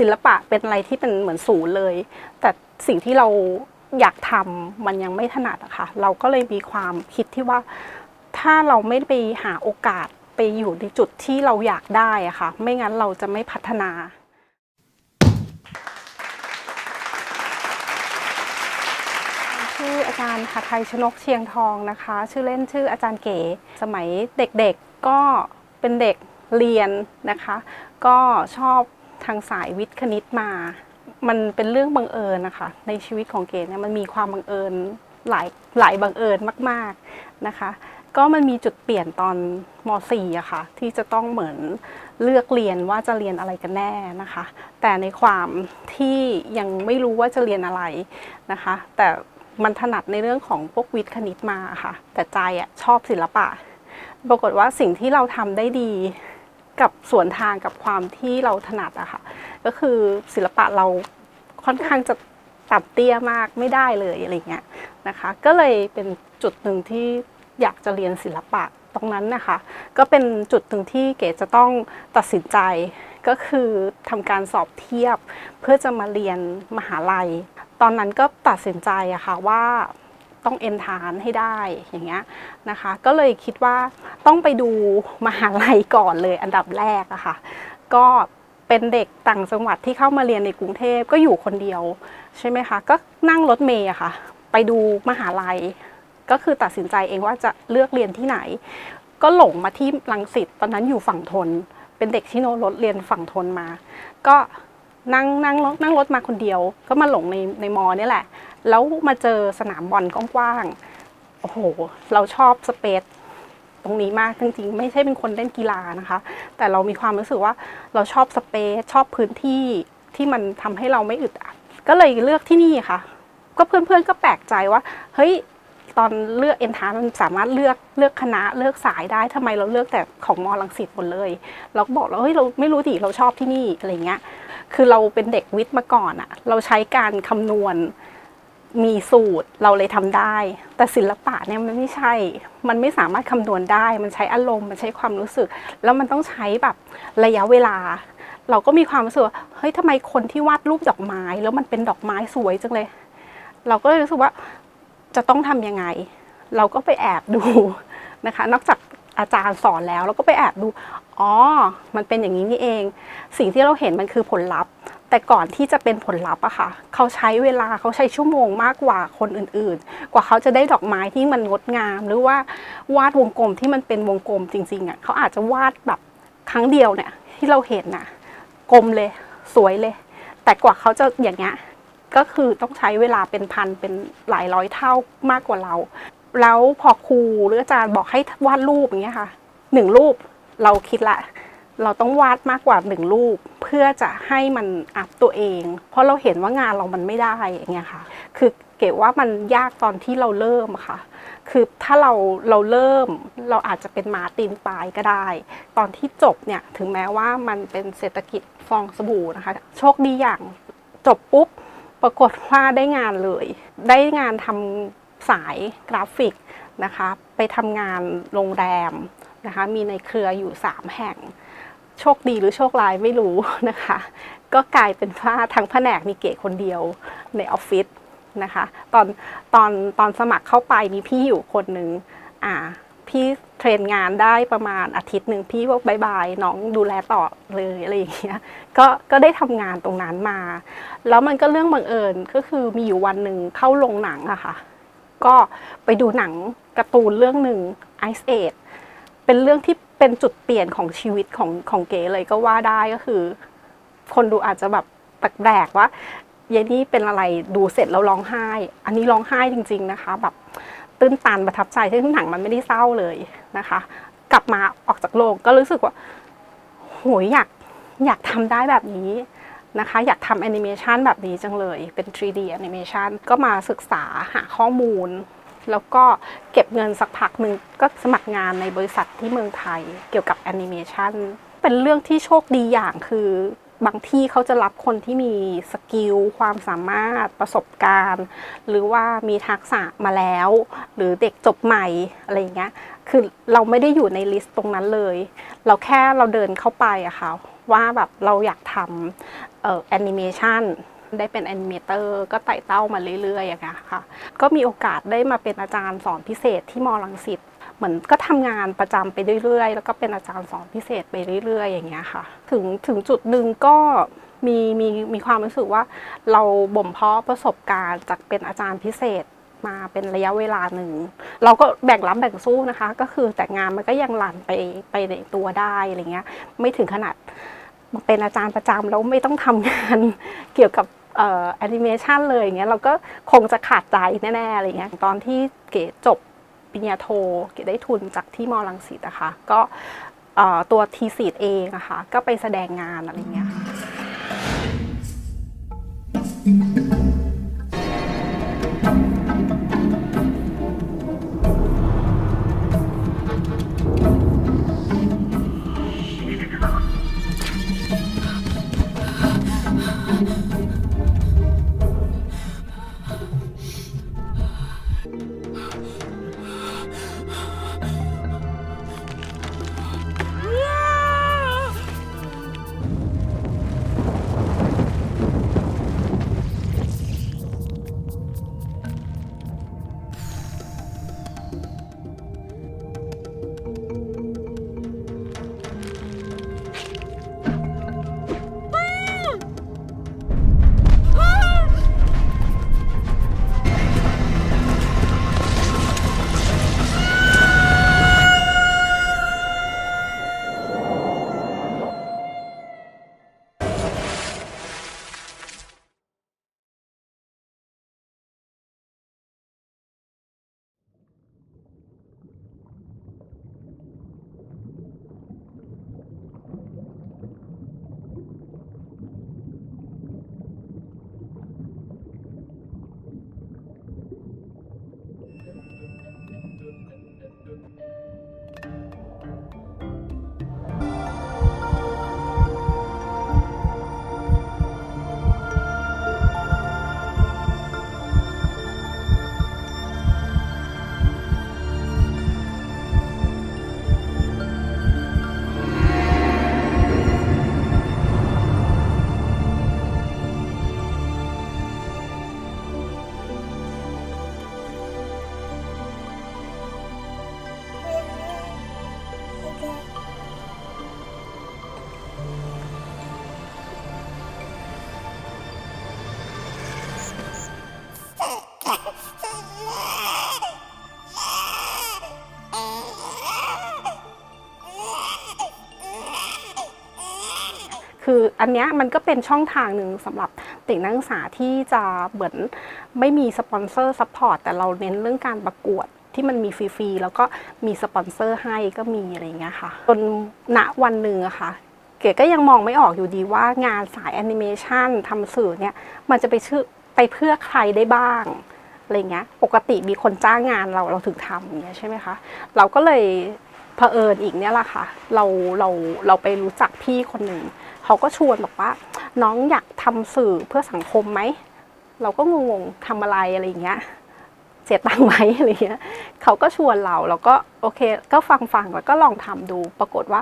ศิลปะเป็นอะไรที่เป็นเหมือนศูนย์เลย แต่สิ่งที่เราอยากทำมันยังไม่ถนัดอะค่ะเราก็เลยมีความคิดที่ว่า ถ้าเราไม่ไปหาโอกาสไปอยู่ในจุดที่เราอยากได้อะค่ะ ไม่งั้นเราจะไม่พัฒนาชื่ออาจารย์หทัยชนกเชียงทองนะคะ ชื่อเล่นชื่ออาจารย์เก๋สมัยเด็กๆก็เป็นเด็กเรียนนะคะ ก็ชอบ ทางสายวิทย์คณิตมา มันเป็นเรื่องบังเอิญนะคะ ในชีวิตของเก๋เนี่ยมันมีความบังเอิญหลายหลายบังเอิญมาก ๆนะคะ ก็มันมีจุดเปลี่ยนตอนม .4 อะค่ะที่จะต้องเหมือนเลือกเรียนว่าจะเรียนอะไรกันแน่นะคะ แต่ในความที่ยังไม่รู้ว่าจะเรียนอะไรนะคะ แต่มันถนัดในเรื่องของพวกวิทย์คณิตมาค่ะ แต่ใจอะชอบศิลปะ ปรากฏว่าสิ่งที่เราทำได้ดี กับสวนทางกับความที่เราถนัดอะค่ะ ก็คือศิลปะเราค่อนข้างจะต่ำเตี้ยมากไม่ได้เลยอะไรเงี้ยนะคะ ก็เลยเป็นจุดหนึ่งที่อยากจะเรียนศิลปะตรงนั้นนะคะ ก็เป็นจุดหนึ่งที่เก๋จะต้องตัดสินใจก็คือทำการสอบเทียบเพื่อจะมาเรียนมหาลัย ตอนนั้นก็ตัดสินใจอะค่ะว่า ต้องเอนทานให้ได้อย่างเงี้ยนะคะ ก็เลยคิดว่าต้องไปดูมหาลัยก่อนเลยอันดับแรกอะค่ะ ก็เป็นเด็กต่างจังหวัดที่เข้ามาเรียนในกรุงเทพก็อยู่คนเดียวใช่ไหมคะ ก็นั่งรถเมย์อะค่ะ ไปดูมหาลัย ก็คือตัดสินใจเองว่าจะเลือกเรียนที่ไหน ก็หลงมาที่รังสิตตอนนั้นอยู่ฝั่งทน เป็นเด็กที่โนรถเรียนฝั่งทนมา ก็นั่งนั่งรถนั่งรถมาคนเดียว ก็มาหลงในในมอนี่แหละ แล้วมาเจอสนามบอลกว้างๆ โอ้โห เราชอบสเปซตรงนี้มากจริงๆ ไม่ใช่เป็นคนเล่นกีฬานะคะ แต่เรามีความรู้สึกว่าเราชอบสเปซชอบพื้นที่ที่มันทำให้เราไม่อึดอัด ก็เลยเลือกที่นี่ค่ะ ก็เพื่อนๆก็แปลกใจว่า เฮ้ยตอนเลือกเอ็นทานมันสามารถเลือกเลือกคณะเลือกสายได้ทำไมเราเลือกแต่ของมอลังสิตหมดเลย เราก็บอกแล้วเฮ้ยเราไม่รู้ดิเราชอบที่นี่อะไรเงี้ย คือเราเป็นเด็กวิทย์มาก่อนอะเราใช้การคำนวณ มีสูตรเราเลยทำได้ แต่ศิลปะเนี่ยมันไม่ใช่ มันไม่สามารถคำนวณได้ มันใช้อารมณ์มันใช้ความรู้สึก แล้วมันต้องใช้แบบระยะเวลา เราก็มีความรู้สึกว่าเฮ้ยทำไมคนที่วาดรูปดอกไม้ แล้วมันเป็นดอกไม้สวยจังเลย เราก็เลยรู้สึกว่าจะต้องทำยังไง เราก็ไปแอบดูนะคะ นอกจากอาจารย์สอนแล้ว เราก็ไปแอบดูอ๋อมันเป็นอย่างนี้นี่เอง สิ่งที่เราเห็นมันคือผลลัพธ์ แต่ก่อนที่จะเป็นผลลัพธ์อะค่ะ เขาใช้เวลาเขาใช้ชั่วโมงมากกว่าคนอื่นๆ กว่าเขาจะได้ดอกไม้ที่มันงดงาม หรือว่าวาดวงกลมที่มันเป็นวงกลมจริงๆอะเขาอาจจะวาดแบบครั้งเดียวเนี่ยที่เราเห็นน่ะกลมเลยสวยเลย แต่กว่าเขาจะอย่างเงี้ยก็คือต้องใช้เวลาเป็นพันเป็นหลายร้อยเท่ามากกว่าเรา แล้วพอครูหรืออาจารย์บอกให้วาดรูปอย่างเงี้ยค่ะหนึ่งรูปเราคิดละ เราต้องวาดมากกว่าหนึ่งรูป เพื่อจะให้มันอัพตัวเอง เพราะเราเห็นว่างานเรามันไม่ได้อย่างเงี้ยค่ะ คือเก๋ว่ามันยากตอนที่เราเริ่มค่ะ คือถ้าเราเราเริ่มเราอาจจะเป็นหมาตีนปลายก็ได้ ตอนที่จบเนี่ยถึงแม้ว่ามันเป็นเศรษฐกิจฟองสบู่นะคะ โชคดีอย่างจบปุ๊บปรากฏว่าได้งานเลย ได้งานทำสายกราฟิกนะคะ ไปทำงานโรงแรมนะคะ มีในเครืออยู่ 3 แห่ง โชคดีหรือโชคร้ายไม่รู้นะคะ ก็กลายเป็นว่าทั้งแผนกมีเก๋คนเดียวในออฟฟิศนะคะตอนตอนตอนสมัครเข้าไปมีพี่อยู่คนหนึ่งอ่าพี่เทรนงานได้ประมาณอาทิตย์หนึ่งพี่ว่าบายบายน้องดูแลต่อเลยอะไรอย่างเงี้ยก็ก็ได้ทำงานตรงนั้นมา แล้วมันก็เรื่องบังเอิญก็คือมีอยู่วันหนึ่งเข้าโรงหนังอะค่ะ ก็ไปดูหนังการ์ตูนเรื่องหนึ่ง Ice Age เป็นเรื่องที่ เป็นจุดเปลี่ยนของชีวิตของของเก๋เลยก็ว่าได้ก็คือ คนดูอาจจะแบบแปลกๆว่ายายนี่เป็นอะไรดูเสร็จแล้วร้องไห้ อันนี้ร้องไห้จริง ๆนะคะ แบบตื้นตันประทับใจที่หนังมันไม่ได้เศร้าเลยนะคะ กลับมาออกจากโรงก็รู้สึกว่าโหยอยากอยากทำได้แบบนี้นะคะ อยากทำแอนิเมชันแบบนี้จังเลยเป็น 3D แอนิเมชันก็มาศึกษาหาข้อมูล แล้วก็เก็บเงินสักพักหนึ่งก็สมัครงานในบริษัทที่เมืองไทยเกี่ยวกับแอนิเมชันเป็นเรื่องที่โชคดีอย่างคือบางที่เขาจะรับคนที่มีสกิลความสามารถประสบการณ์ หรือว่ามีทักษะมาแล้ว หรือเด็กจบใหม่อะไรอย่างเงี้ยคือเราไม่ได้อยู่ในลิสต์ตรงนั้นเลย เราแค่เราเดินเข้าไปอะค่ะว่าแบบเราอยากทำแอนิเมชัน ได้เป็นแอนิเมเตอร์ก็ไต่เต้ามาเรื่อยๆอย่างเงี้ยค่ะ ก็มีโอกาสได้มาเป็นอาจารย์สอนพิเศษที่มอลังสิตเหมือนก็ทำงานประจำไปเรื่อยๆ แล้วก็เป็นอาจารย์สอนพิเศษไปเรื่อยๆ อย่างเงี้ยค่ะ ถึงถึงจุดหนึ่งก็มีมีมีความรู้สึกว่าเราบ่มเพาะประสบการณ์จากเป็นอาจารย์พิเศษมาเป็นระยะเวลาหนึ่ง เราก็แบ่งรับแบ่งสู้นะคะ ก็คือแต่งานมันก็ยังรันไปไปในตัวได้อะไรเงี้ย ไม่ถึงขนาดเป็นอาจารย์ประจำแล้วไม่ต้องทำงานเกี่ยวกับ แอนิเมชันเลยอย่างเงี้ยเราก็คงจะขาดใจแน่ๆอะไรเงี้ยตอนที่เก๋จบปริญญาโท เก๋ได้ทุนจากที่มอลังสิตนะคะก็ตัวทีสีดเองนะคะก็ไปแสดงงานอะไรเงี้ย คืออันเนี้ยมันก็เป็นช่องทางหนึ่งสำหรับเด็กนักศึกษาที่จะเหมือนไม่มีสปอนเซอร์ซัพพอร์ตแต่เราเน้นเรื่องการประกวดที่มันมีฟรี ๆ แล้วก็มีสปอนเซอร์ให้ก็มีอะไรเงี้ยค่ะจนณวันหนึ่งอะค่ะ เก๋ก็ยังมองไม่ออกอยู่ดีว่างานสายแอนิเมชันทำสื่อเนี่ย มันจะไปชื่อไปเพื่อใครได้บ้างอะไรเงี้ยปกติมีคนจ้างงานเราเราถึงทำอย่างเงี้ยใช่ไหมคะ เราก็เลยเผอิญอีกเนี่ยแหละค่ะ เราเราเราไปรู้จักพี่คนหนึ่ง เขาก็ชวนบอกว่า น้องอยากทำสื่อเพื่อสังคมไหม เราก็งงๆทำอะไรอะไรอย่างเงี้ยเสียตังค์ไหมอะไรเงี้ยเขาก็ชวนเราเราก็โอเค ก็ฟังฟังๆแล้วก็ลองทำดู ปรากฏว่า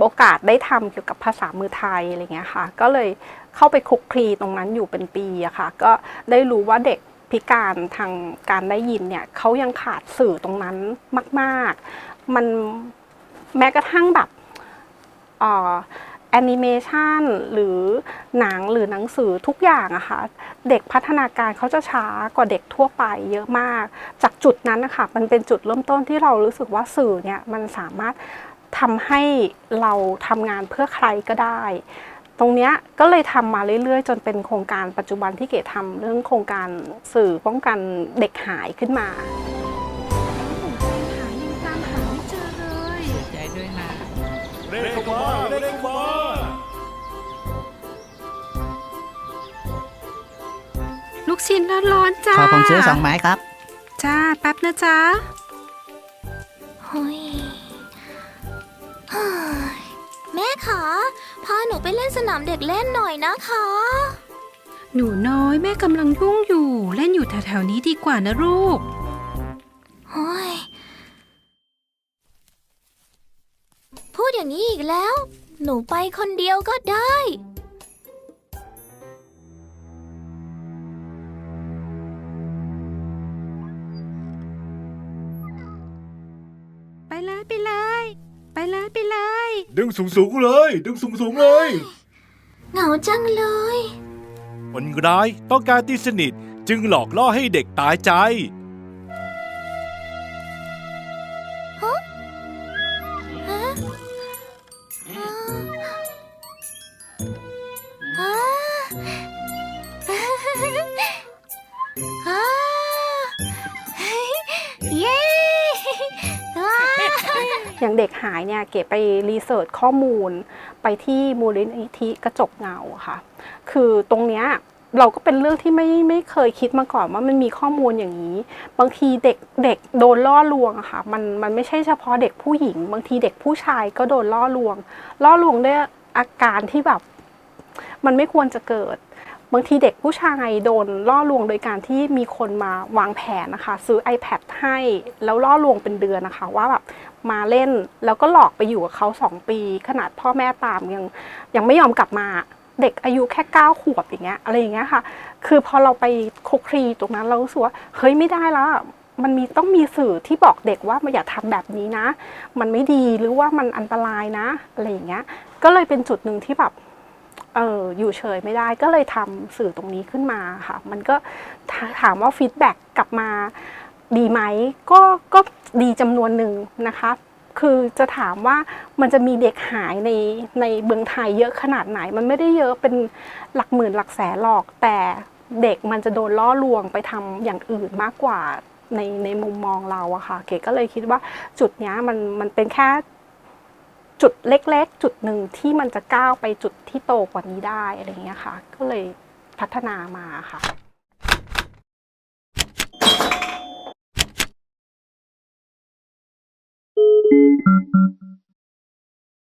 โอกาสได้ทำเกี่ยวกับภาษามือไทยอะไรเงี้ยค่ะ ก็เลยเข้าไปคลุกคลีตรงนั้นอยู่เป็นปีอะค่ะ ก็ได้รู้ว่าเด็กพิการทางการได้ยินเนี่ยเขายังขาดสื่อตรงนั้นมาก ๆ มันแม้กระทั่งแบบอ่อ แอนิเมชันหรือหนังหรือหนังสือทุกอย่างอะค่ะเด็กพัฒนาการเขาจะช้ากว่าเด็กทั่วไปเยอะมาก จากจุดนั้นนะคะมันเป็นจุดเริ่มต้นที่เรารู้สึกว่าสื่อเนี่ยมันสามารถทำให้เราทำงานเพื่อใครก็ได้ ตรงนี้ก็เลยทำมาเรื่อยๆ จนเป็นโครงการปัจจุบันที่เก๋ทำเรื่องโครงการสื่อป้องกันเด็กหายขึ้นมา กชิ้นร้อนๆจ้าขอผมซื้อสองไม้ครับ จ้าแป๊บนะจ้าเฮ้ยเฮ้ยแม่คะพาหนูไปเล่นสนามเด็กเล่นหน่อยนะคะ หนูน้อยแม่กำลังยุ่งอยู่ เล่นอยู่แถวๆนี้ดีกว่านะลูกเฮ้ยพูดอย่างนี้อีกแล้ว หนูไปคนเดียวก็ได้ ดึงสูงสูงๆเลย ดึงสูงสูงๆเลย เหงาจังเลย คนร้ายต้องการตีสนิทจึงหลอกล่อให้เด็กตายใจ เด็กหายเนี่ยเก๋ไปรีเสิร์ชข้อมูล ไปที่มูลนิธิกระจกเงาค่ะ คือตรงเนี้ยเราก็เป็นเรื่องที่ไม่ไม่เคยคิดมาก่อนว่ามันมีข้อมูลอย่างนี้ บางทีเด็กเด็กโดนล่อลวงอะค่ะมันมันไม่ใช่เฉพาะเด็กผู้หญิง บางทีเด็กผู้ชายก็โดนล่อลวง ล่อลวงด้วยอาการที่แบบ มันไม่ควรจะเกิด บางทีเด็กผู้ชายโดนล่อลวงโดยการที่มีคนมาวางแผนนะคะ ซื้อ iPad ให้แล้วล่อลวงเป็นเดือนนะคะ ว่าแบบมาเล่นแล้วก็หลอกไปอยู่กับเขาสองปี ขนาดพ่อแม่ตามยังยังไม่ยอมกลับมาเด็กอายุแค่เก้าขวบอย่างเงี้ยอะไรอย่างเงี้ยค่ะ คือพอเราไปคุกคลีตรงนั้นเรารู้สึกว่าเฮ้ยไม่ได้แล้วมันมีต้องมีสื่อที่บอกเด็กว่ามาอย่าทำแบบนี้นะ มันไม่ดีหรือว่ามันอันตรายนะอะไรอย่างเงี้ย ก็เลยเป็นจุดหนึ่งที่แบบ เอออยู่เฉยไม่ได้ก็เลยทำสื่อตรงนี้ขึ้นมาค่ะ มันก็ถามว่าฟีดแบ็กกลับมาดีไหมก็ก็ดีจำนวนหนึ่งนะคะคือจะถามว่ามันจะมีเด็กหายในในเมืองไทยเยอะขนาดไหน มันไม่ได้เยอะเป็นหลักหมื่นหลักแสนหรอก แต่เด็กมันจะโดนล่อลวงไปทำอย่างอื่นมากกว่าในในมุมมองเราอะค่ะ เก๋ก็เลยคิดว่าจุดนี้มันมันเป็นแค่ จุดเล็ก ๆ จุดหนึ่งที่มันจะก้าวไปจุดที่โตกว่านี้ได้อะไรเงี้ยค่ะ ก็เลยพัฒนามาค่ะ